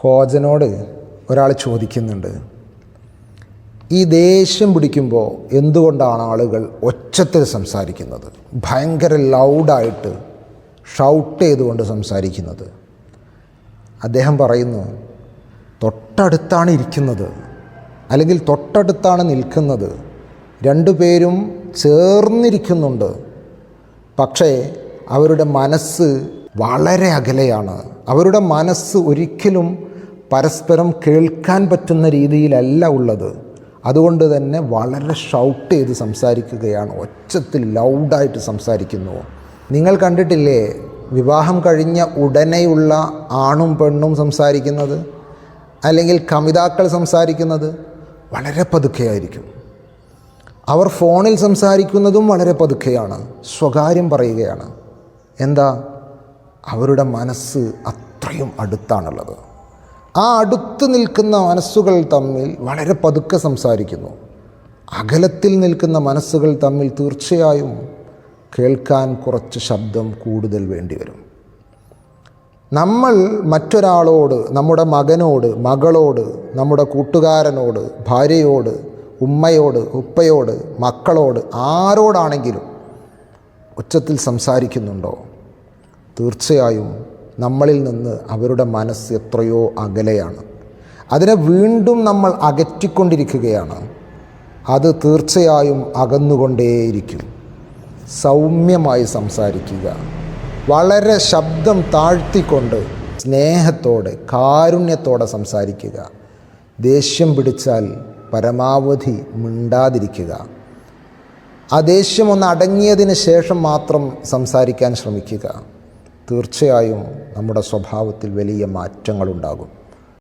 കോജനോട് ഒരാൾ ചോദിക്കുന്നുണ്ട്. ഈ ദേഷ്യം പിടിക്കുമ്പോൾ എന്തുകൊണ്ടാണ് ആളുകൾ ഒച്ചത്തിൽ സംസാരിക്കുന്നത്? ഭയങ്കര ലൗഡായിട്ട് ഷൗട്ട് ചെയ്തുകൊണ്ട് സംസാരിക്കുന്നത്. അദ്ദേഹം പറയുന്നു തൊട്ടടുത്താണ് ഇരിക്കുന്നത്. അല്ലെങ്കിൽ തൊട്ടടുത്താണ് നിൽക്കുന്നത്. രണ്ടു പേരും ചേർന്നിരിക്കുന്നുണ്ട്. പക്ഷേ അവരുടെ മനസ്സ് വളരെ അകലെയാണ്. അവരുടെ മനസ്സ് ഒരിക്കലും പരസ്പരം കേൾക്കാൻ പറ്റുന്ന രീതിയിലല്ല ഉള്ളത്. അതുകൊണ്ട് തന്നെ വളരെ ഷൗട്ട് ചെയ്ത് സംസാരിക്കുകയാണ്. ഒച്ചത്തിൽ ലൗഡായിട്ട് സംസാരിക്കുന്നു. നിങ്ങൾ കണ്ടിട്ടില്ലേ? വിവാഹം കഴിഞ്ഞ ഉടനെയുള്ള ആണും പെണ്ണും സംസാരിക്കുന്നത്? അല്ലെങ്കിൽ കമിതാക്കൾ സംസാരിക്കുന്നത്? വളരെ പതുക്കെയായിരിക്കും. അവർ ഫോണിൽ സംസാരിക്കുന്നതും വളരെ പതുക്കെയാണ്. സ്വകാര്യം പറയുകയാണ്. എന്താ? അവരുടെ മനസ്സ് അത്രയും അടുത്താണുള്ളത്. ആ അടുത്ത് നിൽക്കുന്ന മനസ്സുകൾ തമ്മിൽ വളരെ പതുക്കെ സംസാരിക്കുന്നു. അകലത്തിൽ നിൽക്കുന്ന മനസ്സുകൾ തമ്മിൽ തീർച്ചയായും കേൾക്കാൻ കുറച്ച് ശബ്ദം കൂടുതൽ വേണ്ടി വരും. നമ്മൾ മറ്റൊരാളോട് നമ്മുടെ മകനോട് മകളോട് നമ്മുടെ കൂട്ടുകാരനോട് ഭാര്യയോട് ഉമ്മയോട് ഉപ്പയോട് മക്കളോട് ആരോടാണെങ്കിലും ഉച്ചത്തിൽ സംസാരിക്കുന്നുണ്ടോ? തീർച്ചയായും നമ്മളിൽ നിന്ന് അവരുടെ മനസ്സ് എത്രയോ അകലെയാണ്. അതിനെ വീണ്ടും നമ്മൾ അകറ്റിക്കൊണ്ടിരിക്കുകയാണ്. അത് തീർച്ചയായും അകന്നുകൊണ്ടേയിരിക്കും. സൗമ്യമായി സംസാരിക്കുക. വളരെ ശബ്ദം താഴ്ത്തിക്കൊണ്ട് സ്നേഹത്തോടെ കാരുണ്യത്തോടെ സംസാരിക്കുക. ദേഷ്യം പിടിച്ചാൽ പരമാവധി മിണ്ടാതിരിക്കുക. ആ ദേഷ്യം ഒന്ന് അടങ്ങിയതിന് ശേഷം മാത്രം സംസാരിക്കാൻ ശ്രമിക്കുക. തീർച്ചയായും നമ്മുടെ സ്വഭാവത്തിൽ വലിയ മാറ്റങ്ങളുണ്ടാകും.